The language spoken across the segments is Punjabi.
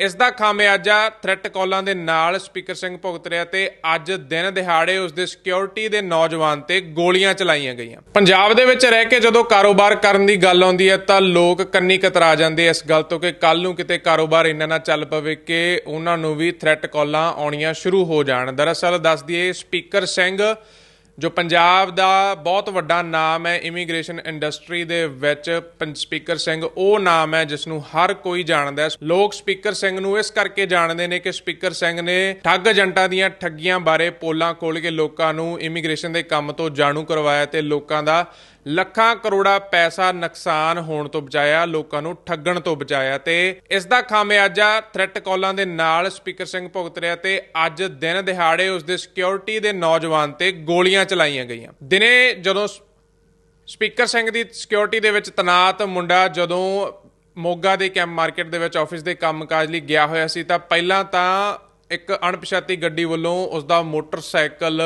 ਇਸ ਦਾ ਖਾਮਿਆਜਾ ਥ੍ਰੈਟ ਕਾਲਾਂ ਦੇ ਨਾਲ ਸਪੀਕਰ ਸਿੰਘ ਭੁਗਤ ਰਿਹਾ ਤੇ ਅੱਜ ਦਿਨ ਦਿਹਾੜੇ ਉਸ ਦੇ ਸਿਕਿਉਰਿਟੀ ਦੇ ਨੌਜਵਾਨ ਤੇ ਗੋਲੀਆਂ ਚਲਾਈਆਂ ਗਈਆਂ। ਪੰਜਾਬ ਦੇ ਵਿੱਚ ਰਹਿ ਕੇ ਜਦੋਂ ਕਾਰੋਬਾਰ ਕਰਨ ਦੀ ਗੱਲ ਆਉਂਦੀ ਹੈ ਤਾਂ ਲੋਕ ਕੰਨੀ ਕਤਰਾ ਜਾਂਦੇ ਇਸ ਗੱਲ ਤੋਂ ਕਿ ਕੱਲ ਨੂੰ ਕਿਤੇ ਕਾਰੋਬਾਰ ਇੰਨਾ ਨਾ ਚੱਲ ਪਵੇ ਕਿ ਉਹਨਾਂ ਨੂੰ ਵੀ ਥ੍ਰੈਟ ਕਾਲਾਂ ਆਉਣੀਆਂ ਸ਼ੁਰੂ ਹੋ ਜਾਣ। ਦਰਅਸਲ ਦੱਸ ਦਈਏ ਸਪੀਕਰ ਸਿੰਘ ਜੋ ਪੰਜਾਬ ਦਾ ਬਹੁਤ ਵੱਡਾ ਨਾਮ ਹੈ ਇਮੀਗ੍ਰੇਸ਼ਨ ਇੰਡਸਟਰੀ ਦੇ ਵਿੱਚ ਪੰ- ਸਪੀਕਰ ਸਿੰਘ, ਉਹ ਨਾਮ ਹੈ ਜਿਸ ਨੂੰ ਹਰ ਕੋਈ ਜਾਣਦਾ ਹੈ। ਲੋਕ ਸਪੀਕਰ ਸਿੰਘ ਨੂੰ ਇਸ ਕਰਕੇ ਜਾਣਦੇ ਨੇ ਕਿ ਸਪੀਕਰ ਸਿੰਘ ਨੇ ਠੱਗ ਏਜੰਟਾਂ ਦੀਆਂ ਠੱਗੀਆਂ ਬਾਰੇ ਪੋਲਾਂ ਖੋਲ ਕੇ ਲੋਕਾਂ ਨੂੰ ਇਮੀਗ੍ਰੇਸ਼ਨ ਦੇ ਕੰਮ ਤੋਂ ਜਾਣੂ ਕਰਵਾਇਆ ਤੇ ਲੋਕਾਂ ਦਾ ਲੱਖਾਂ ਕਰੋੜਾ ਪੈਸਾ ਨੁਕਸਾਨ ਹੋਣ ਤੋਂ ਬਚਾਇਆ, ਲੋਕਾਂ ਨੂੰ ਠੱਗਣ ਤੋਂ ਬਚਾਇਆ ਤੇ ਇਸ ਦਾ ਖਾਮਿਆਜਾ ਥ੍ਰੈਟ ਕਾਲਾਂ ਦੇ ਨਾਲ ਸਪੀਕਰ ਸਿੰਘ ਭੁਗਤ ਰਿਹਾ ਤੇ ਅੱਜ ਦਿਨ ਦਿਹਾੜੇ ਉਸ ਦੇ ਸਿਕਿਉਰਿਟੀ ਦੇ ਨੌਜਵਾਨ ਤੇ ਗੋਲੀਆਂ ਚਲਾਈਆਂ ਗਈਆਂ। ਦਿਨੇ ਜਦੋਂ ਸਪੀਕਰ ਸਿੰਘ ਦੀ ਸਿਕਿਉਰਿਟੀ ਦੇ ਵਿੱਚ ਤਨਾਤ ਮੁੰਡਾ ਜਦੋਂ ਮੋਗਾ ਦੇ ਕੈਂਪ ਮਾਰਕੀਟ ਦੇ ਵਿੱਚ ਆਫਿਸ ਦੇ ਕੰਮਕਾਜ ਲਈ ਗਿਆ ਹੋਇਆ ਸੀ ਤਾਂ ਪਹਿਲਾਂ ਤਾਂ ਇੱਕ ਅਣਪਛਾਤੀ ਗੱਡੀ ਵੱਲੋਂ ਉਸ ਦਾ ਮੋਟਰਸਾਈਕਲ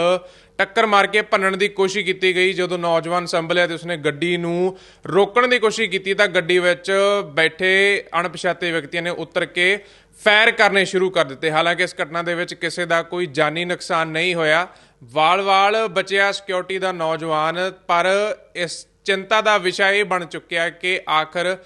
ਟੱਕਰ ਮਾਰ ਕੇ ਭੰਨਣ ਦੀ ਕੋਸ਼ਿਸ਼ ਕੀਤੀ ਗਈ। ਜਦੋਂ ਨੌਜਵਾਨ ਸੰਭਲਿਆ ਤੇ ਉਸਨੇ ਗੱਡੀ ਨੂੰ ਰੋਕਣ ਦੀ ਕੋਸ਼ਿਸ਼ ਕੀਤੀ ਤਾਂ ਗੱਡੀ ਵਿੱਚ ਬੈਠੇ ਅਣਪਛਾਤੇ ਵਿਅਕਤੀਆਂ ਨੇ ਉਤਰ ਕੇ ਫਾਇਰ ਕਰਨੇ ਸ਼ੁਰੂ ਕਰ ਦਿੱਤੇ। ਹਾਲਾਂਕਿ ਇਸ ਘਟਨਾ ਦੇ ਵਿੱਚ ਕਿਸੇ ਦਾ ਕੋਈ ਜਾਨੀ ਨੁਕਸਾਨ ਨਹੀਂ ਹੋਇਆ। ਵਾਲ-ਵਾਲ ਬਚਿਆ ਸਿਕਿਉਰਿਟੀ ਦਾ ਨੌਜਵਾਨ, ਪਰ ਇਸ ਚਿੰਤਾ ਦਾ ਵਿਸ਼ਾ ਇਹ ਬਣ ਚੁੱਕਿਆ ਕਿ ਆਖਰ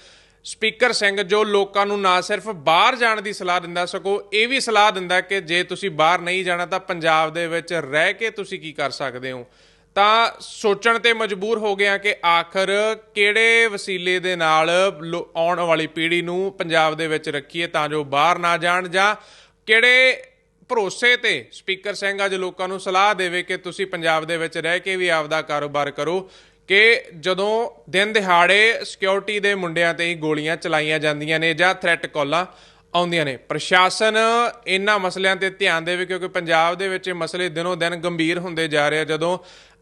ਸਪੀਕਰ ਸਿੰਘ ਜੋ ਲੋਕਾਂ ਨੂੰ ਨਾ ਸਿਰਫ ਬਾਹਰ ਜਾਣ ਦੀ ਸਲਾਹ ਦਿੰਦਾ, ਸਗੋਂ ਇਹ ਵੀ ਸਲਾਹ ਦਿੰਦਾ ਕਿ ਜੇ ਤੁਸੀਂ ਬਾਹਰ ਨਹੀਂ ਜਾਣਾ ਤਾਂ ਪੰਜਾਬ ਦੇ ਵਿੱਚ ਰਹਿ ਕੇ ਤੁਸੀਂ ਕੀ ਕਰ ਸਕਦੇ ਹੋ? ਤਾਂ ਸੋਚਣ ਤੇ ਮਜਬੂਰ ਹੋ ਗਿਆ ਕਿ ਆਖਰ ਕਿਹੜੇ ਵਸੀਲੇ ਦੇ ਨਾਲ ਲੋ- ਆਉਣ ਵਾਲੀ ਪੀੜ੍ਹੀ ਨੂੰ ਪੰਜਾਬ ਦੇ ਵਿੱਚ ਰੱਖੀਏ ਤਾਂ ਜੋ ਬਾਹਰ ਨਾ ਜਾਣ ਜਾਂ ਕਿਹੜੇ ਭਰੋਸੇ ਤੇ ਸਪੀਕਰ ਸਿੰਘ ਅੱਜ ਲੋਕਾਂ ਨੂੰ ਸਲਾਹ ਦੇਵੇ ਕਿ ਤੁਸੀਂ ਪੰਜਾਬ ਦੇ ਵਿੱਚ ਰਹਿ ਕੇ ਵੀ ਆਪਦਾ ਕਾਰੋਬਾਰ ਕਰੋ? ਕਿ ਜਦੋਂ ਦਿਨ ਦਿਹਾੜੇ ਸਿਕਿਉਰਿਟੀ ਦੇ ਮੁੰਡਿਆਂ ਤੇ ਹੀ ਗੋਲੀਆਂ ਚਲਾਈਆਂ ਜਾਂਦੀਆਂ ਨੇ ਜਾਂ ਥ੍ਰੈਟ ਕਾਲਾਂ ਆਉਂਦੀਆਂ ਨੇ, ਪ੍ਰਸ਼ਾਸਨ ਇਹਨਾਂ ਮਸਲਿਆਂ ਤੇ ਧਿਆਨ ਦੇਵੇ ਕਿਉਂਕਿ ਪੰਜਾਬ ਦੇ ਵਿੱਚ ਇਹ ਮਸਲੇ ਦਿਨੋਂ ਦਿਨ ਗੰਭੀਰ ਹੁੰਦੇ ਜਾ ਰਹੇ ਆ। ਜਦੋਂ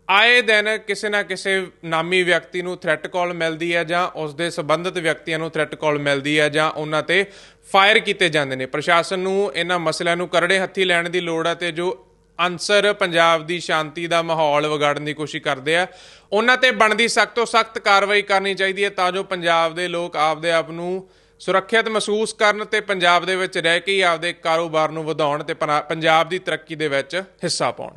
ਆਏ ਦਿਨ ਕਿਸੇ ਨਾ ਕਿਸੇ ਨਾਮੀ ਵਿਅਕਤੀ ਨੂੰ ਥ੍ਰੈਟ ਕਾਲ ਮਿਲਦੀ ਹੈ ਜਾਂ ਉਸ ਦੇ ਸੰਬੰਧਿਤ ਵਿਅਕਤੀਆਂ ਨੂੰ ਥ੍ਰੈਟ ਕਾਲ ਮਿਲਦੀ ਹੈ ਜਾਂ ਉਹਨਾਂ ਤੇ ਫਾਇਰ ਕੀਤੇ ਜਾਂਦੇ ਨੇ, ਪ੍ਰਸ਼ਾਸਨ ਨੂੰ ਇਹਨਾਂ ਮਸਲਿਆਂ ਨੂੰ ਕਰੜੇ ਹੱਥੀ ਲੈਣ ਦੀ ਲੋੜ ਹੈ ਤੇ ਜੋ ਅਨਸਰ ਪੰਜਾਬ ਦੀ ਸ਼ਾਂਤੀ ਦਾ ਮਾਹੌਲ ਵਿਗਾੜਨ ਦੀ ਕੋਸ਼ਿਸ਼ ਕਰਦੇ ਆ। ਉਹਨਾਂ ਤੇ ਬਣਦੀ ਸਖਤ ਤੋਂ ਸਖਤ ਕਾਰਵਾਈ ਕਰਨੀ ਚਾਹੀਦੀ ਹੈ ਤਾਂ ਜੋ ਪੰਜਾਬ ਦੇ ਲੋਕ ਆਪਦੇ ਆਪ ਨੂੰ ਸੁਰੱਖਿਅਤ ਮਹਿਸੂਸ ਕਰਨ ਤੇ ਪੰਜਾਬ ਦੇ ਵਿੱਚ ਰਹਿ ਕੇ ਹੀ ਆਪਦੇ ਕਾਰੋਬਾਰ ਨੂੰ ਵਧਾਉਣ ਤੇ ਪੰਜਾਬ ਦੀ ਤਰੱਕੀ ਦੇ ਵਿੱਚ ਹਿੱਸਾ ਪਾਉਣ।